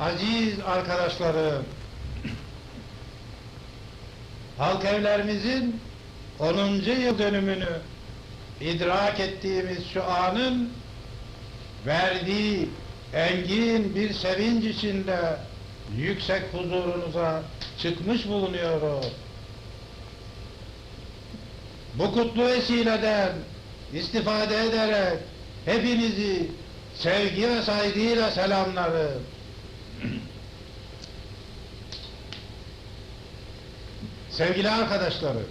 Aziz arkadaşlarım, halk evlerimizin 10. yıl dönümünü idrak ettiğimiz şu anın verdiği engin bir sevinç içinde yüksek huzurunuza çıkmış bulunuyorum. Bu kutlu vesileden istifade ederek hepinizi sevgi ve saygıyla selamlarım. Sevgili arkadaşlarım,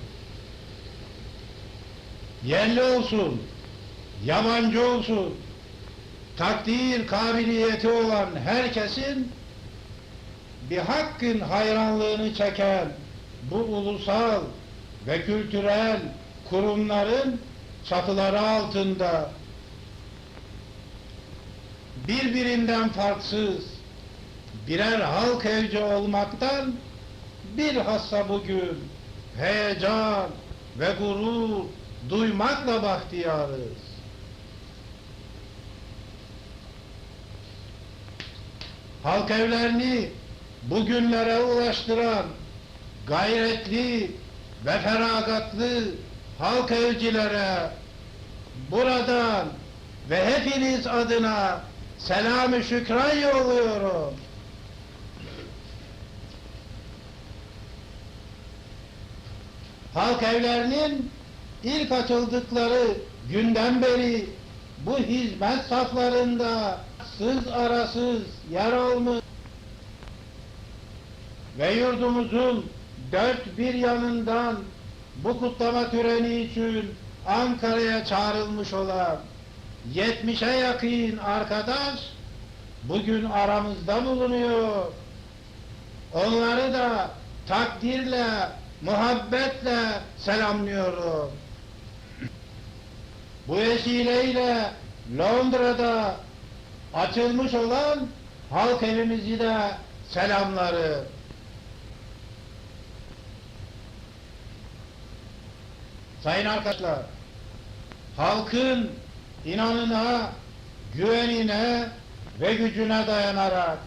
yerli olsun, yabancı olsun, takdir kabiliyeti olan herkesin bir hakkın hayranlığını çeken bu ulusal ve kültürel kurumların çatıları altında birbirinden farksız birer halk evci olmaktan bilhassa bugün heyecan ve gurur duymakla bahtiyarız. Halk evlerini bugünlere ulaştıran gayretli ve feragatlı halk evcilere buradan ve hepiniz adına selam-ı şükran yolluyorum. Halk evlerinin ilk açıldıkları günden beri bu hizmet saflarında sız arasız yer almış ve yurdumuzun dört bir yanından bu kutlama töreni için Ankara'ya çağrılmış olan 70'e yakın arkadaş bugün aramızda bulunuyor. Onları da takdirle, muhabbetle selamlıyorum. Bu vesileyle Londra'da açılmış olan halk evimizi de selamları. Sayın arkadaşlar, halkın inanına, güvenine ve gücüne dayanarak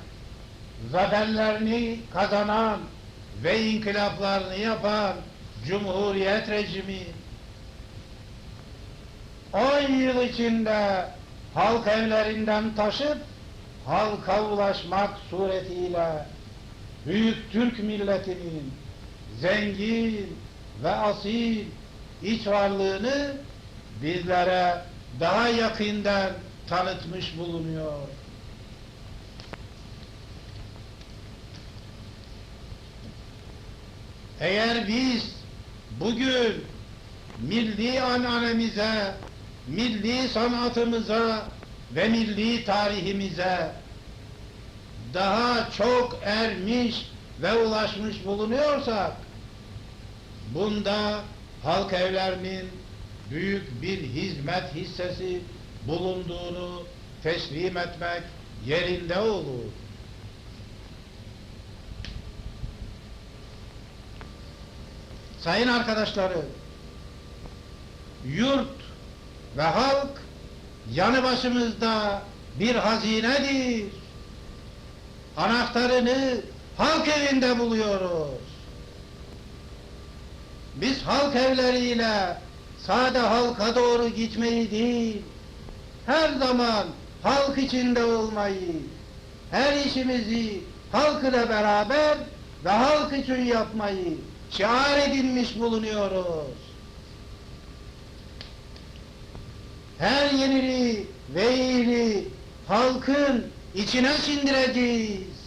zaferlerini kazanan ve inkılaplarını yapan Cumhuriyet rejimi 10 yıl içinde halk evlerinden taşıp halka ulaşmak suretiyle büyük Türk milletinin zengin ve asil iç varlığını bizlere daha yakından tanıtmış bulunuyor. Eğer biz bugün milli ananemize, milli sanatımıza ve milli tarihimize daha çok ermiş ve ulaşmış bulunuyorsak bunda halk evlerinin büyük bir hizmet hissesi bulunduğunu teslim etmek yerinde olur. Sayın arkadaşlarım, yurt ve halk yanı başımızda bir hazinedir. Anahtarını halk evinde buluyoruz. Biz halk evleriyle sade halka doğru gitmeyi değil, her zaman halk içinde olmayı, her işimizi halk ile beraber ve halk için yapmayı şiar edinmiş bulunuyoruz. Her yenili ve iyiliği halkın içine sindireceğiz.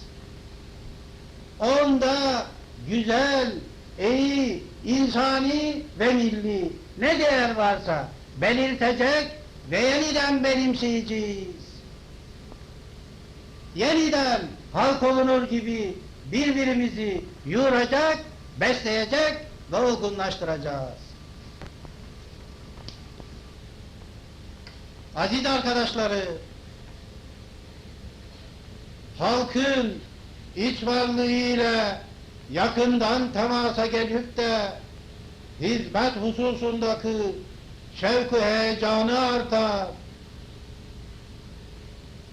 Onda güzel, iyi, insani ve milli ne değer varsa belirtecek ve yeniden benimseyeceğiz. Yeniden halk olunur gibi birbirimizi yoğuracak, besleyecek ve olgunlaştıracağız. Aziz arkadaşları, halkın iç varlığıyla yakından temasa gelip de hizmet hususundaki şevk heyecanı artar.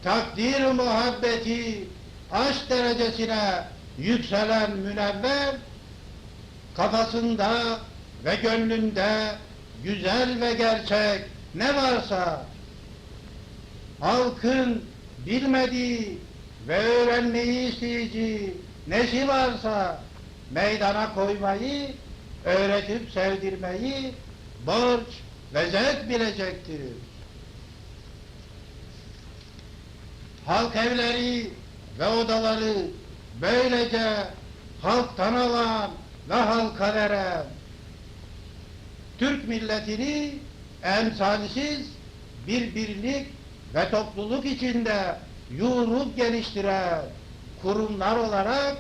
Takdir muhabbeti aşk derecesine yükselen münevver, kafasında ve gönlünde güzel ve gerçek ne varsa, halkın bilmediği ve öğrenmeyi isteyeceği nesi varsa meydana koymayı, öğretip sevdirmeyi borç ve zevk bilecektir. Halk evleri ve odaları böylece halktan alan ve halka veren Türk milletini emsalsiz bir birlik ve topluluk içinde yoğurup geliştiren kurumlar olarak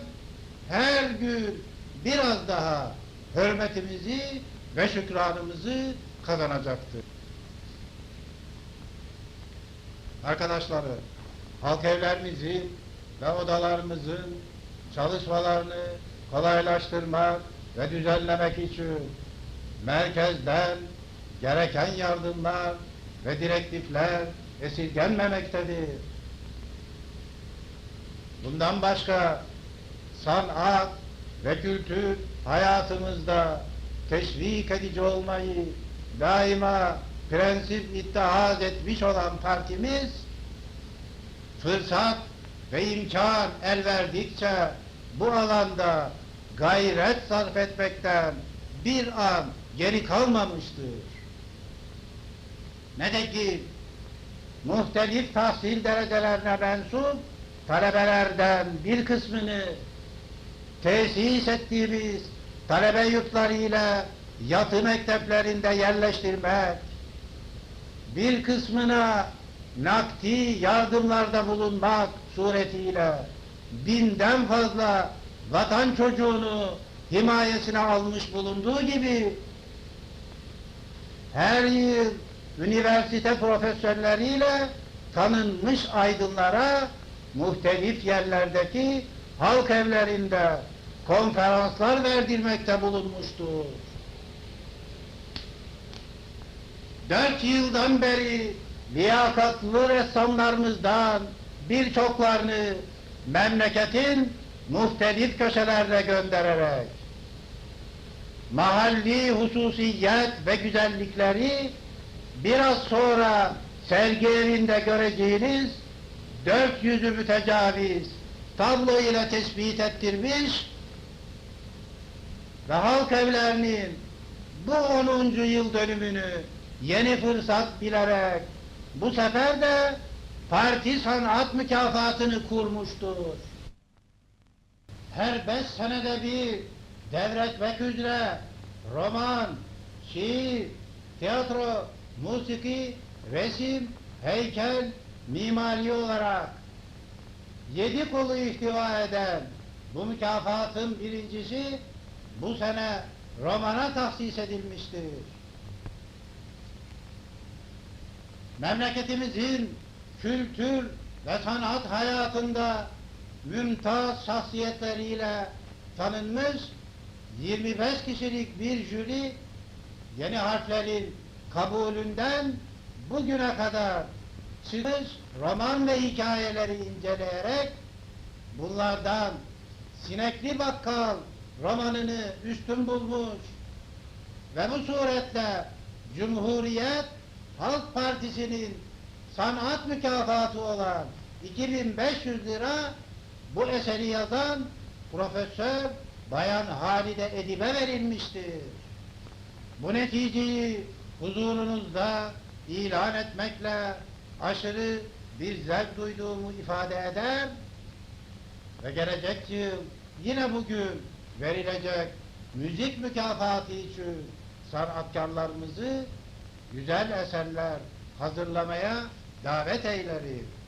her gün biraz daha hürmetimizi ve şükranımızı kazanacaktır. Arkadaşları, halk evlerimizin ve odalarımızın çalışmalarını kolaylaştırmak ve düzenlemek için merkezden gereken yardımlar ve direktifler esirgenmemektedir. Bundan başka sanat ve kültür hayatımızda teşvik edici olmayı daima prensip ittihaz etmiş olan partimiz fırsat ve imkan el verdikçe bu alanda gayret sarf etmekten bir an geri kalmamıştır. Ne de ki muhtelif tahsil derecelerine mensup talebelerden bir kısmını tesis ettiğimiz talebe yurtlarıyla yatı mekteplerinde yerleştirmek, bir kısmına nakdi yardımlarda bulunmak suretiyle binden fazla vatan çocuğunu himayesine almış bulunduğu gibi her yıl üniversite profesörleriyle tanınmış aydınlara muhtelif yerlerdeki halk evlerinde konferanslar verdirmekte bulunmuştur. Dört yıldan beri liyakatlı ressamlarımızdan birçoklarını memleketin muhtelif köşelerine göndererek mahalli hususiyet ve güzellikleri biraz sonra sergi evinde göreceğiniz dört yüzü mütecaviz tablo ile tespit ettirmiş ve halk evlerinin bu 10. yıl dönümünü yeni fırsat bilerek bu sefer de parti sanat mükafatını kurmuştur. Her beş senede bir devretmek üzere roman, şiir, tiyatro, musiki, resim, heykel, mimari olarak yedi kolu ihtiva eden bu mükafatın birincisi bu sene romana tahsis edilmiştir. Memleketimizin kültür ve sanat hayatında mümtaz şahsiyetleriyle tanınmış 25 kişilik bir jüri yeni harflerin kabulünden bugüne kadar çıkmış roman ve hikayeleri inceleyerek bunlardan Sinekli Bakkal romanını üstün bulmuş ve bu suretle Cumhuriyet Halk Partisi'nin sanat mükafatı olan 2500 lira bu eseri yazan Profesör Bayan Halide Edip'e verilmiştir. Bu neticeyi huzurunuzda ilan etmekle aşırı bir zevk duyduğumu ifade eder ve gelecek yıl yine bugün verilecek müzik mükafatı için sanatkarlarımızı güzel eserler hazırlamaya davet eylerim.